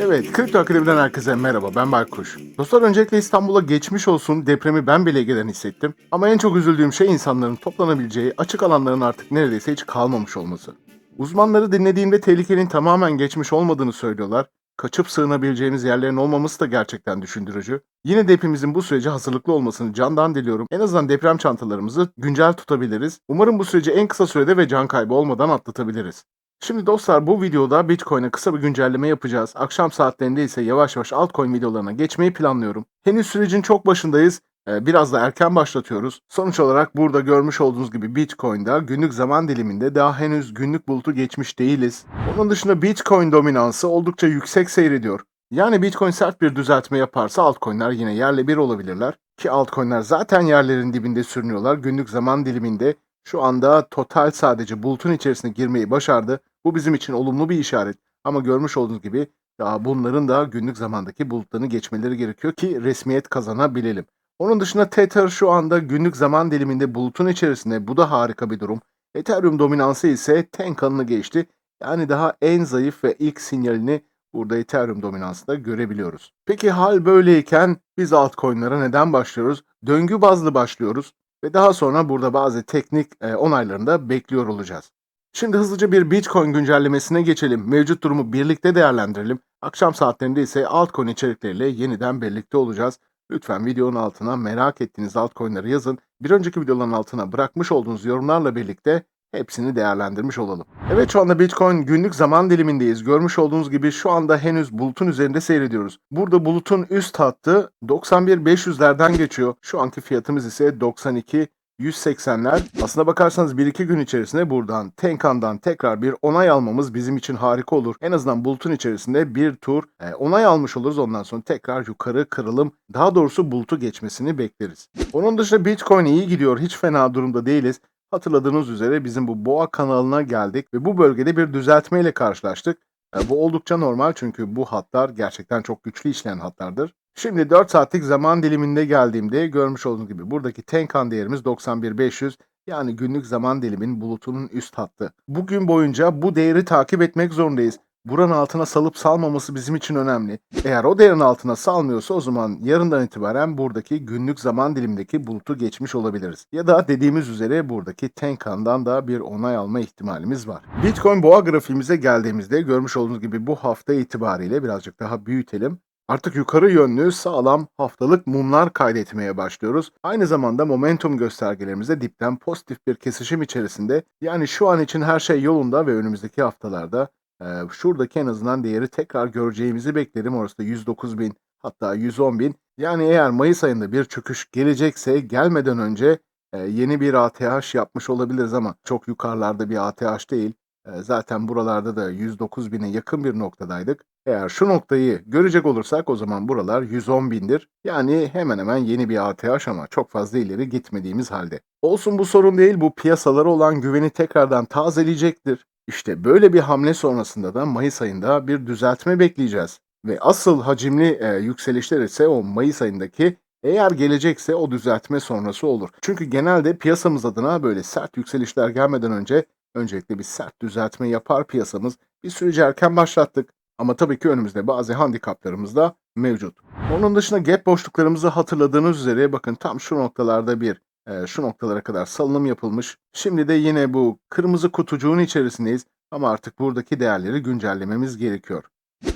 Evet, Kripto Akademi'den herkese merhaba, ben Baykuş. Dostlar öncelikle İstanbul'a geçmiş olsun, depremi ben bile gelen hissettim. Ama en çok üzüldüğüm şey insanların toplanabileceği açık alanların artık neredeyse hiç kalmamış olması. Uzmanları dinlediğimde tehlikenin tamamen geçmiş olmadığını söylüyorlar. Kaçıp sığınabileceğimiz yerlerin olmaması da gerçekten düşündürücü. Yine de hepimizin bu sürece hazırlıklı olmasını candan diliyorum. En azından deprem çantalarımızı güncel tutabiliriz. Umarım bu süreci en kısa sürede ve can kaybı olmadan atlatabiliriz. Şimdi dostlar bu videoda Bitcoin'e kısa bir güncelleme yapacağız. Akşam saatlerinde ise yavaş yavaş altcoin videolarına geçmeyi planlıyorum. Henüz sürecin çok başındayız. Ee, Biraz da erken başlatıyoruz. Sonuç olarak burada görmüş olduğunuz gibi Bitcoin'da günlük zaman diliminde daha henüz günlük bulutu geçmiş değiliz. Onun dışında Bitcoin dominansı oldukça yüksek seyrediyor. Yani Bitcoin sert bir düzeltme yaparsa altcoin'ler yine yerle bir olabilirler. Ki altcoin'ler zaten yerlerin dibinde sürünüyorlar. Günlük zaman diliminde şu anda total sadece bulutun içerisine girmeyi başardı. Bu bizim için olumlu bir işaret. Ama görmüş olduğunuz gibi daha bunların da günlük zamandaki bulutlarını geçmeleri gerekiyor ki resmiyet kazanabilelim. Onun dışında Tether şu anda günlük zaman diliminde bulutun içerisinde. Bu da harika bir durum. Ethereum dominansı ise Tenkan'ını geçti. Yani daha en zayıf ve ilk sinyalini burada Ethereum dominansında görebiliyoruz. Peki hal böyleyken biz altcoin'lara neden başlıyoruz? Döngü bazlı başlıyoruz ve daha sonra burada bazı teknik e, onaylarını da bekliyor olacağız. Şimdi hızlıca bir Bitcoin güncellemesine geçelim. Mevcut durumu birlikte değerlendirelim. Akşam saatlerinde ise altcoin içerikleriyle yeniden birlikte olacağız. Lütfen videonun altına merak ettiğiniz altcoin'leri yazın. Bir önceki videoların altına bırakmış olduğunuz yorumlarla birlikte hepsini değerlendirmiş olalım. Evet şu anda Bitcoin günlük zaman dilimindeyiz. Görmüş olduğunuz gibi şu anda henüz bulutun üzerinde seyrediyoruz. Burada bulutun üst hattı 91.500'lerden geçiyor. Şu anki fiyatımız ise 92 180'ler. Aslına bakarsanız 1-2 gün içerisinde buradan Tenkan'dan tekrar bir onay almamız bizim için harika olur. En azından bulutun içerisinde bir tur e, onay almış oluruz. Ondan sonra tekrar yukarı kırılım daha doğrusu bulutu geçmesini bekleriz. Onun dışında Bitcoin iyi gidiyor. Hiç fena durumda değiliz. Hatırladığınız üzere bizim bu boğa kanalına geldik ve bu bölgede bir düzeltmeyle karşılaştık. E, Bu oldukça normal çünkü bu hatlar gerçekten çok güçlü işleyen hatlardır. Şimdi 4 saatlik zaman diliminde geldiğimde görmüş olduğunuz gibi buradaki Tenkan değerimiz 91.500 yani günlük zaman dilimin bulutunun üst hattı. Bugün boyunca bu değeri takip etmek zorundayız. Buranın altına salıp salmaması bizim için önemli. Eğer o değerin altına salmıyorsa o zaman yarından itibaren buradaki günlük zaman dilimindeki bulutu geçmiş olabiliriz. Ya da dediğimiz üzere buradaki Tenkan'dan da bir onay alma ihtimalimiz var. Bitcoin boğa grafiğimize geldiğimizde görmüş olduğunuz gibi bu hafta itibariyle birazcık daha büyütelim. Artık yukarı yönlü sağlam haftalık mumlar kaydetmeye başlıyoruz. Aynı zamanda momentum göstergelerimizde dipten pozitif bir kesişim içerisinde. Yani şu an için her şey yolunda ve önümüzdeki haftalarda e, şuradaki en azından değeri tekrar göreceğimizi beklerim. Orası da 109 bin hatta 110 bin. Yani eğer Mayıs ayında bir çöküş gelecekse gelmeden önce yeni bir ATH yapmış olabiliriz ama çok yukarılarda bir ATH değil. Zaten buralarda da 109 bine yakın bir noktadaydık. Eğer şu noktayı görecek olursak o zaman buralar 110 bindir. Yani hemen hemen yeni bir ATH ama çok fazla ileri gitmediğimiz halde. Olsun bu sorun değil bu piyasalara olan güveni tekrardan tazeleyecektir. İşte böyle bir hamle sonrasında da Mayıs ayında bir düzeltme bekleyeceğiz. Ve asıl hacimli e, yükselişler ise o Mayıs ayındaki eğer gelecekse o düzeltme sonrası olur. Çünkü genelde piyasamız adına böyle sert yükselişler gelmeden önce öncelikle bir sert düzeltme yapar piyasamız. Bir süreci erken başlattık. Ama tabii ki önümüzde bazı handikaplarımız da mevcut. Onun dışında gap boşluklarımızı hatırladığınız üzere bakın tam şu noktalarda bir e, şu noktalara kadar salınım yapılmış. Şimdi de yine bu kırmızı kutucuğun içerisindeyiz ama artık buradaki değerleri güncellememiz gerekiyor.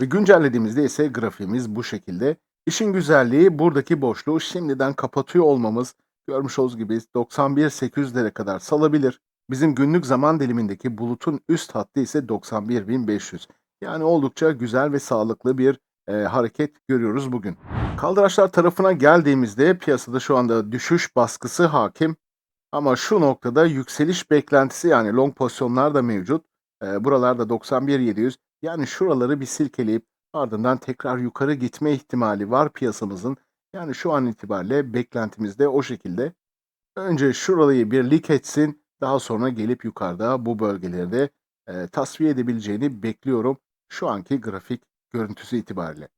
Ve güncellediğimizde ise grafiğimiz bu şekilde. İşin güzelliği buradaki boşluğu şimdiden kapatıyor olmamız. Görmüş olduğunuz gibi 91.800'lere kadar salabilir. Bizim günlük zaman dilimindeki bulutun üst hattı ise 91.500. Yani oldukça güzel ve sağlıklı bir e, hareket görüyoruz bugün. Kaldıraçlar tarafına geldiğimizde piyasada şu anda düşüş baskısı hakim. Ama şu noktada yükseliş beklentisi yani long pozisyonlar da mevcut. E, buralarda 91.700 yani şuraları bir silkeleyip ardından tekrar yukarı gitme ihtimali var piyasamızın. Yani şu an itibariyle beklentimiz de o şekilde. Önce şurayı bir lik etsin daha sonra gelip yukarıda bu bölgelerde e, tasfiye edebileceğini bekliyorum şu anki grafik görüntüsü itibariyle.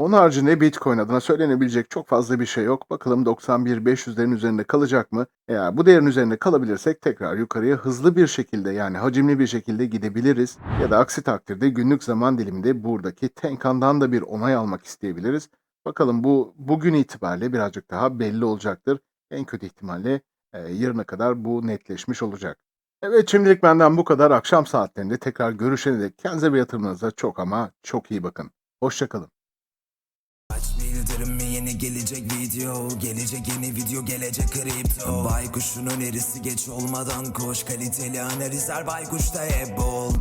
Onun haricinde Bitcoin adına söylenebilecek çok fazla bir şey yok. Bakalım 91.500'lerin üzerinde kalacak mı? Eğer bu değerin üzerinde kalabilirsek tekrar yukarıya hızlı bir şekilde yani hacimli bir şekilde gidebiliriz. Ya da aksi takdirde günlük zaman diliminde buradaki Tenkan'dan da bir onay almak isteyebiliriz. Bakalım bu bugün itibariyle birazcık daha belli olacaktır. En kötü ihtimalle e, yarına kadar bu netleşmiş olacak. Evet şimdilik benden bu kadar. Akşam saatlerinde tekrar görüşene dek kendinize ve yatırımınıza çok ama çok iyi bakın. Hoşçakalın. Aç bildirimi yeni gelecek video Gelecek yeni video gelecek kripto Baykuş'un önerisi geç olmadan koş Kaliteli analizler Baykuş'ta hep bol